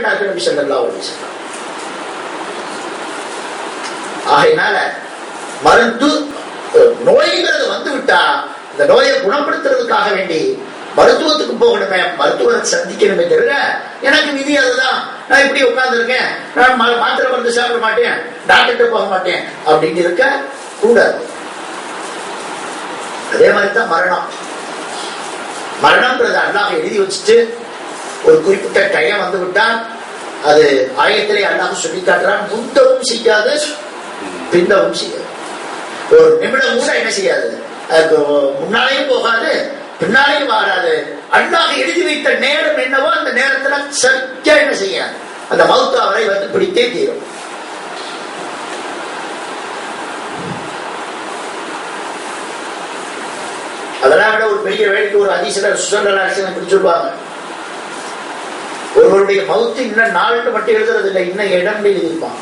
என்றார்கள் நபி ஸல்லல்லாஹு அலைஹி ஆகையினால மருந்து நோய்கிறது வந்து விட்டா இந்த நோயை குணப்படுத்துறதுக்காக வேண்டி மருத்துவத்துக்கு போகணுமே மருத்துவரை சந்திக்கணுமே தவிர எனக்கு விதி அதுதான். நான் இப்படி உட்கார்ந்துருக்கேன். நான் மாத்திரை மருந்து சாப்பிட மாட்டேன். டாக்டர்கிட்ட போக மாட்டேன். அப்படின்னு இருக்க கூடாது. அதே மாதிரி தான் மரணம். மரணம்ன்றது அல்லாஹ் எழுதி வச்சுட்டு ஒரு குறிப்பிட்ட டைம் வந்து விட்டால் அது ஆயத்திலே அல்லாஹ் சொல்லி காட்டுறான் முந்தவும் செய்யாது பிந்தவும் செய்யாது. ஒரு நிமிடம் கூட என்ன செய்யாது? அதுக்கு முன்னாலேயும் போகாது பின்னாலேயும் வராது அல்லாஹ் எழுதி வைத்த நேரம் என்னவோ அந்த நேரத்துல சரியா என்ன செய்யாது. அந்த மௌத்தாவரை வந்து பிடித்தே தீரும். அதெல்லாம் விட ஒரு பெரிய வேலைக்கு ஒரு அதிசல சுசண்டல அரசன் இப்படி ஒருவருடைய மவுத்து இன்னும் நாள்னு மட்டும் எழுதுறது இல்லை இன்னும் இடம் எழுதியிருப்பான்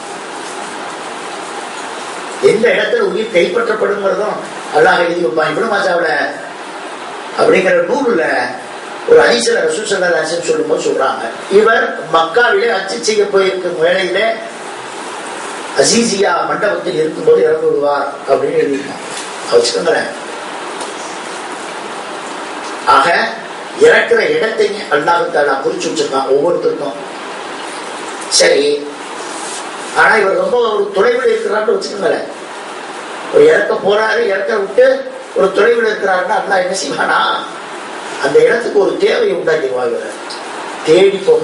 எந்த இடத்துல உயிர் கைப்பற்றப்படுங்கிறதும் அல்லாஹ் எழுதி வைப்பான் இவ்வளவு மாசாவில அப்படிங்கிற நூல்ல ஒரு அதிசல ரசூசல்லா அரசன் சொல்லும்போது சொல்றாங்க. இவர் மக்காவிலே அச்சு செய்ய போயிருக்கும் வேளையிலே அசீசியா மண்டபத்தில் இருக்கும்போது இறந்து விடுவார் அப்படின்னு எழுதியிருக்கான். வச்சுக்கோங்களேன். ஆக இறக்குற இடத்தை அல்லாஹுத்தாலா குறிச்சு வச்சிருக்கான் ஒவ்வொருத்தருக்கும். சரி. ஆனா இவர் ரொம்ப ஒரு தொலைவில் இருக்கிறான்னு வச்சுக்கோங்களேன். ஒரு இறக்க போறாரு இறக்க விட்டு ஒரு தொலைவில் இருக்கிறாருன்னா அல்லா என்ன செய்வானா? அந்த இடத்துக்கு ஒரு தேவையை உண்டாக்கிடுவாங்க தேடி போக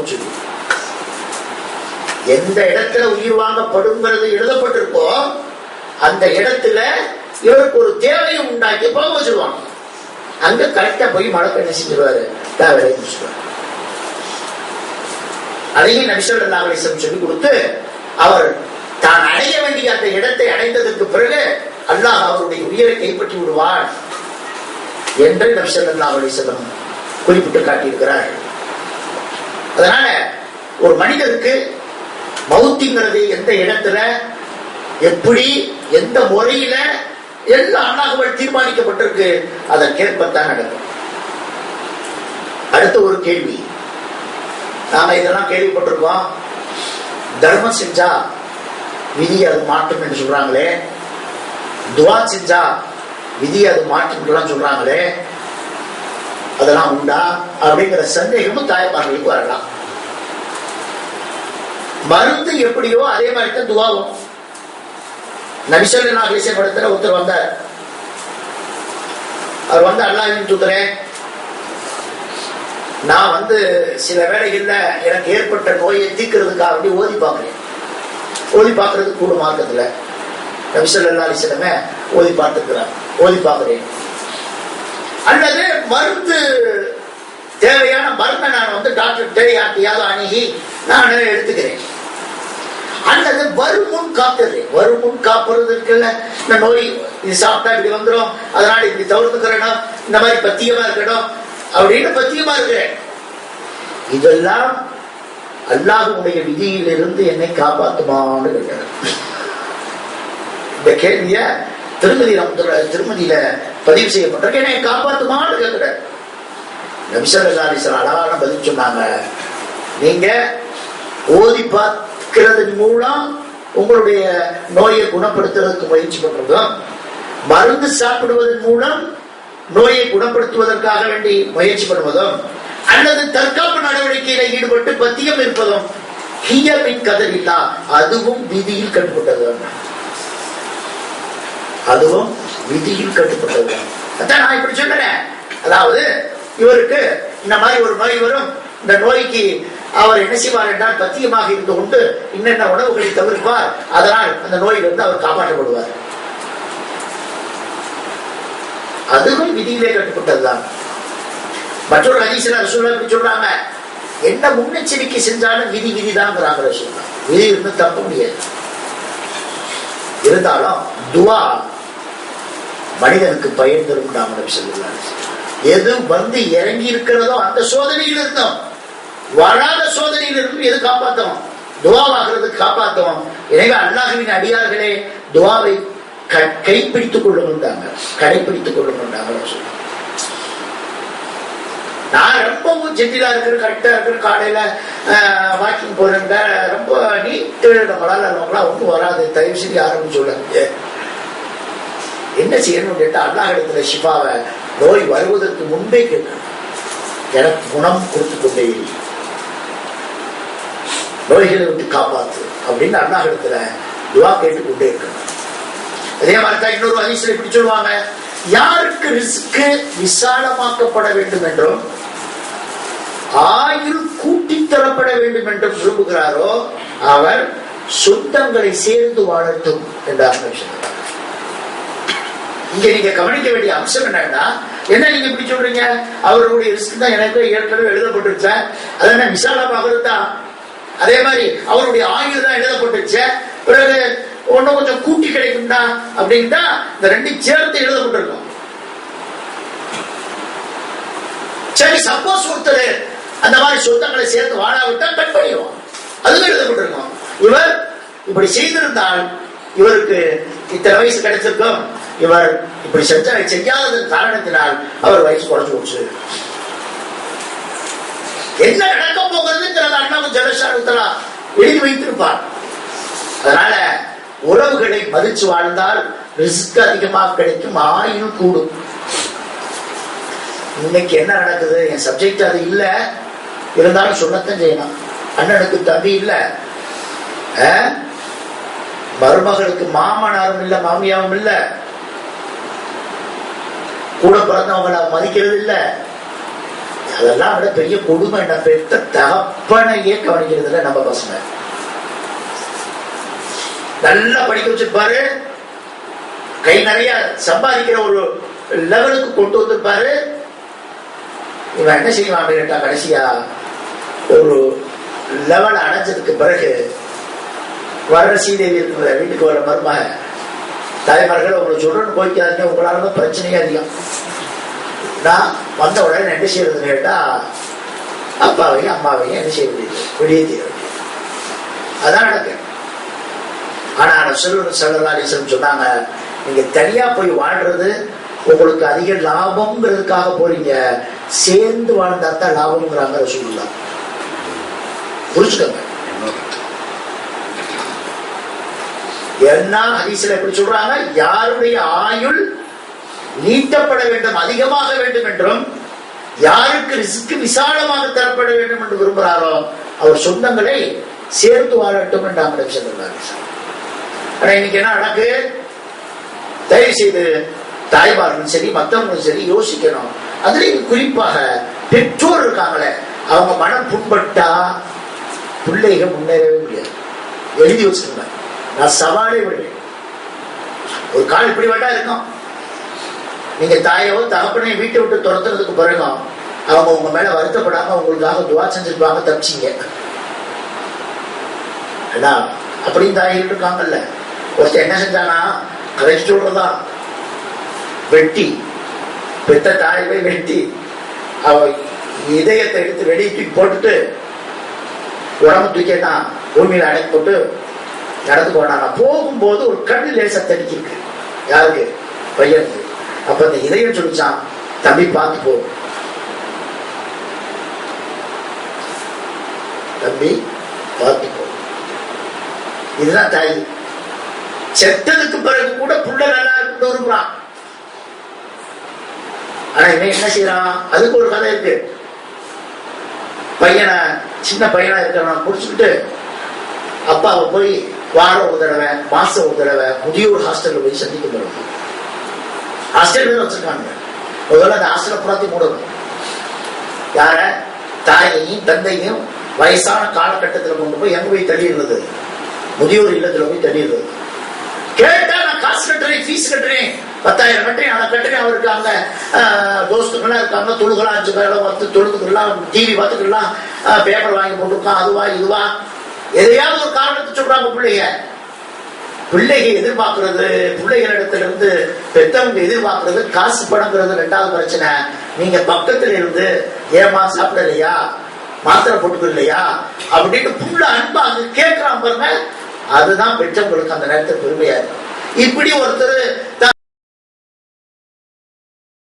எந்த இடத்துல உயிர் வாங்கப்படுங்கிறது எழுதப்பட்டிருக்கோ அந்த இடத்துல இவருக்கு ஒரு தேவையை உண்டாக்கி போக வச்சிருவாங்க அங்க கரெக்டா போய் மழை என்ன செஞ்சிருவாரு. தேவையை முடிச்சுருவாரு அதையும் நபிசோட அல்லாஹ் சொல்லி கொடுத்து அவர் தான் அடைய வேண்டிய அந்த இடத்தை அடைந்ததற்கு பிறகு அல்லாஹ் அவருடைய உயிரை கைப்பற்றி விடுவான் என்று நபிசல்லா அல்லாஹ் அலிசல்லம் குறிப்பிட்டு காட்டியிருக்கிறார். அதனால ஒரு மனிதருக்கு மௌத்திங்கிறது எந்த இடத்துல எப்படி எந்த முறையில எல்லாம் அல்லாஹுவால் தீர்மானிக்கப்பட்டிருக்கு. அதற்கேற்பத்தான் நடக்கும். அடுத்த ஒரு கேள்வி. நாம இதெல்லாம் கேள்விப்பட்டிருக்கோம். தர்மம் செஞ்சா விதி அது மாற்றும் என்று சொல்றாங்களே. துவா செஞ்சா விதி அது மாற்றும் சொல்றாங்களே. அதெல்லாம் உண்டா? அப்படிங்கிற சந்தேகமும் தாய்மார்களுக்கு வரலாம். மருந்து எப்படியோ அதே மாதிரி தான் துவாவும். நபிசல்லா விஷயப்படுத்துற ஒருத்தர் வந்தார். அவர் வந்து அல்லா தூக்குறேன் நான் வந்து சில வேலைகள்ல எனக்கு ஏற்பட்ட நோயை தீக்கிறதுக்காக வேண்டி ஓதி பார்க்கிறேன். ஓதி பார்க்கறது கூட மார்க்கத்துல. நபிசல்லா அலிசலமே ஓதி பார்த்துக்கிறார். ஓதி பார்க்கிறேன். அல்லது மருந்து தேவையான மருந்தை நான் வந்து டாக்டர் யார்ட்டையாவது அணுகி நான் எடுத்துக்கிறேன். அல்லது வருமுன் காப்பது. வருமுன் காப்புறது இருக்குல்ல? இந்த நோய் இது சாப்பிட்டா இப்படி வந்துடும் அதனால இப்படி தவிர்த்துக்கிறணும் இந்த மாதிரி பத்தியமா இருக்கணும். அப்படின்னு பத்தியமா இருக்கிறேன் இதெல்லாம் அல்லாஹுடைய விதியிலிருந்து என்னை காப்பாத்துமான்னு கேட்டார் இந்த கேள்விய திருமதி திருமதியில பதிவு செய்யப்பட்டிருக்கு. என்னை காப்பாத்துமான்னு கேட்கிறார். நபிசல்லா அலிஸ்லாம் அழகான பதில் சொன்னாங்க. நீங்க ஓதி பார்க்கிறதன் மூலம் உங்களுடைய நோயை குணப்படுத்துவதற்கு முயற்சி பண்றதும் மருந்து சாப்பிடுவதன் மூலம் நோயை குணப்படுத்துவதற்காக வேண்டி முயற்சி பண்ணுவதும் அல்லது தற்காப்பு நடவடிக்கையில ஈடுபட்டு பத்தியம் இருப்பதும் ஹியமின் கதறில்லா அதுவும் விதியில் கட்டுப்பட்டது அதுவும் விதியில் கட்டுப்பட்டது அதான் நான் இப்படி சொல்றேன். அதாவது இவருக்கு இந்த மாதிரி ஒரு நோய் வரும். இந்த நோய்க்கு அவர் என்ன செய்வார் என்றால் பத்தியமாக இருந்து கொண்டு இன்னென்ன உணவுகளை தவிர்ப்பார் அதனால் அந்த நோயிலிருந்து அவர் காப்பாற்றப்படுவார். அதுவும் விதியிலே கட்டுப்பட்டதுதான். மற்றொரு ஹதீஸ்ல ரசூல்லா சொல்றாங்க. என்ன முன்னெச்சரிக்கை செஞ்சாலும் விதி விதிதாங்கிறாங்க ரசூல்லா விதி இருந்து தப்ப முடியாது. இருந்தாலும் துவா மனிதனுக்கு பயன் தரும் நாம சொல்லுவாங்க எது வந்து இறங்கி இருக்கிறதோ அந்த சோதனையில் இருந்தோம். வராத சோதனையிலிருந்து எது காப்பாத்தோம் துவாவாகிறதுக்கு காப்பாத்தோம் எனவே அல்லாஹுவின் அடியார்களே துவாவை க- கைப்பிடித்துக் கொள்ளணும்டாங்க கடைப்பிடித்துக் கொள்ளணும்டாங்க சொல்லுவாங்க நான் ரொம்பவும் ஜெட்டிலா இருக்கிற கரெக்டா இருக்கிற காலையில வாக்கிங் போறேங்க ரொம்ப நீட்டு நம்மளால நம்மளாம் ஒன்றும் வராது. தயவு செய்து யாரும் சொல்லுங்க என்ன செய்யணும் கேட்டா அல்லாஹ் இடத்துல ஷிஃபாவை நோய் வருவதற்கு முன்பே கேட்கணும். எனக்கு குணம் கொடுத்து கொண்டே இல்லை. நோய்களை விட்டு காப்பாத்து அப்படின்னு அண்ணா இடத்துல துவா கேட்டு கொண்டே இருக்கணும் அதே மாதிரி தான் இன்னொரு அதிசயம் இப்படி சொல்லுவாங்க யாருக்கு ரிஸ்க் விசாலமாக்கப்பட வேண்டும் என்றும் ஆயுள் கூட்டி தரப்பட வேண்டும் என்றும் விரும்புகிறாரோ அவர் சொந்தங்களை சேர்ந்து வாழட்டும் என்றார் இங்க நீங்க கவனிக்க வேண்டிய அம்சம் என்னன்னா என்ன நீங்க இப்படி சொல்றீங்க? அவருடைய ரிஸ்க் தான் எனக்கு ஏற்கனவே எழுதப்பட்டிருச்ச? அதனால விசாலமாக தான் அதே மாதிரி அவருடைய ஆயுள் தான் எழுதப்பட்டுச்சு. பிறகு ஒன்னும் கொஞ்சம் கூட்டி கிடைக்கும்டா அப்படின்னா இந்த ரெண்டு சேர்த்து எழுதப்பட்டிருக்கும். சரி சப்போஸ் ஒருத்தர் அந்த மாதிரி சொந்தங்களை சேர்த்து வாழாவிட்டா கட் பண்ணிடுவோம் அதுவும் எழுதப்பட்டிருக்கும். இவர் இப்படி செய்திருந்தால் இவருக்கு இத்தனை வயசு கிடைச்சிருக்கும். இவர் இப்படி செஞ்ச செய்யாததன் காரணத்தினால் அவர் வயசு குறைஞ்சு போச்சு. என்ன நடக்க போகிறதுங்கிறத அண்ணாவும் ஜலசாரத்தலா எழுதி வைத்திருப்பார். அதனால உறவுகளை மதிச்சு வாழ்ந்தால் ரிஸ்க் அதிகமாக கிடைக்கும் ஆயுள் கூடும். இன்னைக்கு என்ன நடக்குது? என் சப்ஜெக்ட் அது இல்ல. இருந்தாலும் சொல்லத்தான் செய்யணும். அண்ணனுக்கு தம்பி இல்ல. மருமகளுக்கு மாமனாரும் இல்ல மாமியாவும் இல்ல. கூட பிறந்தவங்களை மதிக்கிறது இல்லை. அதெல்லாம் விட பெரிய கொடுமை என்ன? பெத்த தகப்பனையே கவனிக்கிறது நம்ம பசங்க நல்லா படிக்க வச்சிருப்பாரு. கை நிறைய சம்பாதிக்கிற ஒரு லெவலுக்கு கொண்டு வந்திருப்பாரு. இவன் என்ன செய்வான் கேட்டா கடைசியா ஒரு லெவல் அடைஞ்சதுக்கு பிறகு வர்ற சீதேவி இருக்கிற வீட்டுக்கு வர மருமக தாய்மார்கள் உங்களை சொல்றேன்னு போய்க்காதீங்க உங்களால தான் பிரச்சனையே அதிகம். நான் வந்த உடனே என்ன செய்யறதுன்னு கேட்டா அப்பாவையும் அம்மாவையும் என்ன செய்ய முடியுது வெளியே தீர வேண்டியது. அதான் நடக்கு ஆனா செல்வன் செல்லலாலீசன் சொன்னாங்க நீங்க தனியா போய் வாழ்றது உங்களுக்கு அதிக லாபம்ங்கிறதுக்காக போறீங்க. சேர்ந்து வாழ்ந்தா தான் லாபம்ங்கிறாங்க சொல்லலாம் புரிச்சுக்கோங்க என்ன ஹதீஸ்ல எப்படி சொல்றாங்க? யாருடைய ஆயுள் நீட்டப்பட வேண்டும் அதிகமாக வேண்டும் என்றும் யாருக்கு ரிஸ்க் விசாலமாக தரப்பட வேண்டும் என்று விரும்புகிறாரோ அவர் சொந்தங்களை சேர்த்து வாழட்டும் என்று நபி ஸல்லல்லாஹு ஆனா இன்னைக்கு என்ன நடக்கு? தயவு செய்து தாய்மார்களும் சரி மற்றவங்களும் சரி யோசிக்கணும். அதுலேயும் குறிப்பாக பெற்றோர் இருக்காங்களே அவங்க மனம் புண்பட்டா பிள்ளைகள் முன்னேறவே முடியாது. எழுதி வச்சுக்கோங்க நான் சவாலே விடுவேன் ஒரு கால் இப்படி வேண்டா இருக்கும் நீங்க தாயோ தகப்பனையும் வீட்டை விட்டு துரத்துறதுக்கு பிறகும் அவங்க உங்க மேல வருத்தப்படாம உங்களுக்காக துவா செஞ்சிருப்பாங்க தப்பிச்சிங்க. ஏன்னா அப்படின்னு தாய்கள் இருக்காங்கல்ல ஒருத்தர் என்ன செஞ்சானா கதைச்சு சொல்றதா? வெட்டி பெத்த தாயவே போய் வெட்டி அவ இதயத்தை எடுத்து வெளியே தூக்கி போட்டுட்டு உடம்பு தூக்கிட்டான் பூமியில அடைத்து போட்டு நடந்து போனாங்க போகும்போது ஒரு கண்ணு லேசா தடிக்கிருக்கு யாருக்கு? பையனுக்கு. அப்ப அந்த இதயம் சொல்லிச்சான் தம்பி பார்த்து போ. தம்பி பார்த்து போ. இதுதான் தாய். செத்ததுக்கு பிறகு கூட புள்ள நல்லா இருக்கு விரும்புறான் ஆனா இவன் என்ன செய்யறான் அதுக்கு ஒரு கதை இருக்கு. பையனை சின்ன பையனா இருக்கிறவன் முடிச்சுக்கிட்டு அப்பாவை போய் வாரம் ஒரு தடவை மாசம் ஒரு தடவை முதியோர் ஹாஸ்டல்ல போய் சந்திக்க முடியும் ஹாஸ்டல் பேர் வச்சிருக்காங்க. முதல்ல அந்த ஹாஸ்டலை புறாத்தி மூடணும் யார? தாயையும் தந்தையும் வயசான காலகட்டத்தில் கொண்டு போய் எங்க போய் தள்ளிடுறது முதியோர் இல்லத்துல போய் தள்ளிடுறது கேட்டா நான் காசு கட்டுறேன் ஃபீஸ் கட்டுறேன். பத்தாயிரம் கட்டுறேன் அதை கட்டுறேன். அவருக்கு அந்த தோஸ்துக்கெல்லாம் இருக்காங்க தொழுகலாம் அஞ்சு பேரை பார்த்து தொழுதுக்கலாம் டிவி பார்த்துக்கலாம் பேப்பர் வாங்கி போட்டுருக்கான். அதுவா இதுவா? எதையாவது ஒரு காரணத்தை சொல்றாங்க பிள்ளைங்க. பிள்ளைங்க எதிர்பார்க்கறது பிள்ளைகளிடத்திலிருந்து பெத்தவங்க எதிர்பார்க்கறது காசு பணங்கிறது ரெண்டாவது பிரச்சனை. நீங்க பக்கத்துல இருந்து ஏமா சாப்பிடலையா? மாத்திரை போட்டுக்கலையா அப்படின்னு புள்ள அன்பா அங்க கேட்கிறான் பாருங்க. அதுதான் பெற்றவங்களுக்கு அந்த நேரத்தில் பெருமையா இருக்கும். இப்படி ஒருத்தர்